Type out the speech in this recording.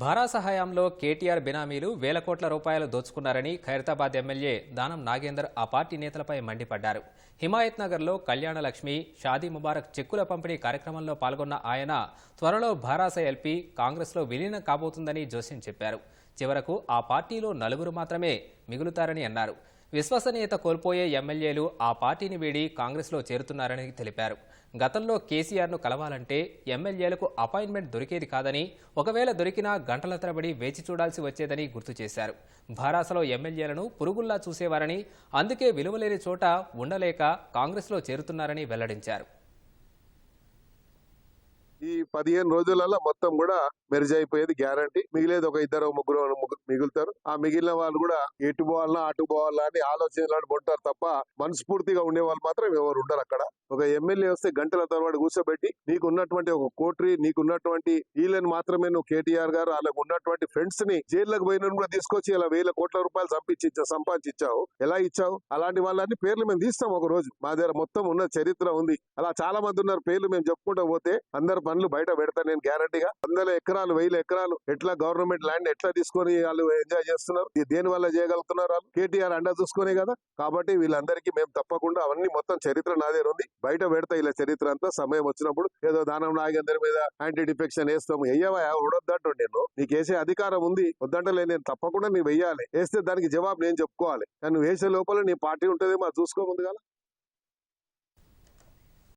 భారాస హయాంలో కేటీఆర్ బినామీలు వేల కోట్ల రూపాయలు దోచుకున్నారని ఖైరతాబాద్ ఎమ్మెల్యే దానం నాగేందర్ ఆ పార్టీ నేతలపై మండిపడ్డారు. హిమాయత్ నగర్లో కళ్యాణ లక్ష్మి షాదీ ముబారక్ చెక్కుల పంపిణీ కార్యక్రమంలో పాల్గొన్న ఆయన త్వరలో భారాస ఎల్పీ కాంగ్రెస్లో విలీనం కాబోతుందని జోస్యం చెప్పారు. చివరకు ఆ పార్టీలో నలుగురు మాత్రమే మిగులుతారని అన్నారు. విశ్వసనీయత కోల్పోయే ఎమ్మెల్యేలు ఆ పార్టీని వీడి కాంగ్రెస్లో చేరుతున్నారని తెలిపారు. గతంలో కేసీఆర్ను కలవాలంటే ఎమ్మెల్యేలకు అపాయింట్మెంట్ దొరికేది కాదని ఒకవేళ దొరికినా గంటల తరబడి వేచి చూడాల్సి వచ్చేదని గుర్తు చేశారు. భారాసలో ఎమ్మెల్యేలను పురుగుల్లా చూసేవారని అందుకే విలువలేని చోట ఉండలేక కాంగ్రెస్లో చేరుతున్నారని వెల్లడించారు. పదిహేను రోజులలో మొత్తం కూడా మెరిజ్ అయిపోయేది గ్యారంటీ. మిగిలేదు ఒక ఇద్దరు ముగ్గురు ముగ్గురు మిగులుతారు. ఆ మిగిలిన వాళ్ళు కూడా ఎటు పోవాలన్నా అటు పోవాలా అని ఆలోచనలు ఉంటారు తప్ప మనస్ఫూర్తిగా ఉండే వాళ్ళు మాత్రం ఎవరు ఉండరు అక్కడ. ఒక ఎమ్మెల్యే వస్తే గంటల తర్వాత కూర్చోబెట్టి నీకు ఉన్నటువంటి ఒక కోట్రి నీకు ఉన్నటువంటి వీళ్ళని మాత్రమే నువ్వు కేటీఆర్ గారు వాళ్ళకు ఉన్నటువంటి ఫ్రెండ్స్ని జైల్లోకి పోయిన కూడా తీసుకొచ్చి ఇలా వేల కోట్ల రూపాయలు సంపించావు సంపాదించావు సంపాదించి ఇచ్చావు ఎలా ఇచ్చావు? అలాంటి వాళ్ళని పేర్లు మేము తీస్తాం ఒక రోజు. మా దగ్గర మొత్తం ఉన్న చరిత్ర ఉంది. అలా చాలా మంది ఉన్నారు. పేర్లు మేము చెప్పుకుంటూ పోతే అందరు పనులు బయట బయట పెడతా నేను గ్యారంటీగా. వందల ఎకరాలు వేల ఎకరాలు ఎట్లా గవర్నమెంట్ ల్యాండ్ ఎట్లా తీసుకొని వాళ్ళు ఎంజాయ్ చేస్తున్నారు? దేని వల్ల చేయగలుగుతున్నారు వాళ్ళు? కేటీఆర్ అండా చూసుకునే కదా. కాబట్టి వీళ్ళందరికీ మేము తప్పకుండా అవన్నీ మొత్తం చరిత్ర నాదే ఉంది. బయట పెడతా ఇలా చరిత్ర అంతా సమయం వచ్చినప్పుడు ఏదో దానం నాగేందర్ మీద యాంటీ డిఫెక్షన్ వేస్తాము. వెయ్యవా ఉడొద్దంటు నేను నీకు వేసే అధికారం ఉంది. వద్దంటలే నేను తప్పకుండా నీ వెయ్యాలి. వేస్తే దానికి జవాబు నేను చెప్పుకోవాలి. నన్ను నువ్వు వేసే లోపల నీ పార్టీ ఉంటుందేమో అది చూసుకోముందు కదా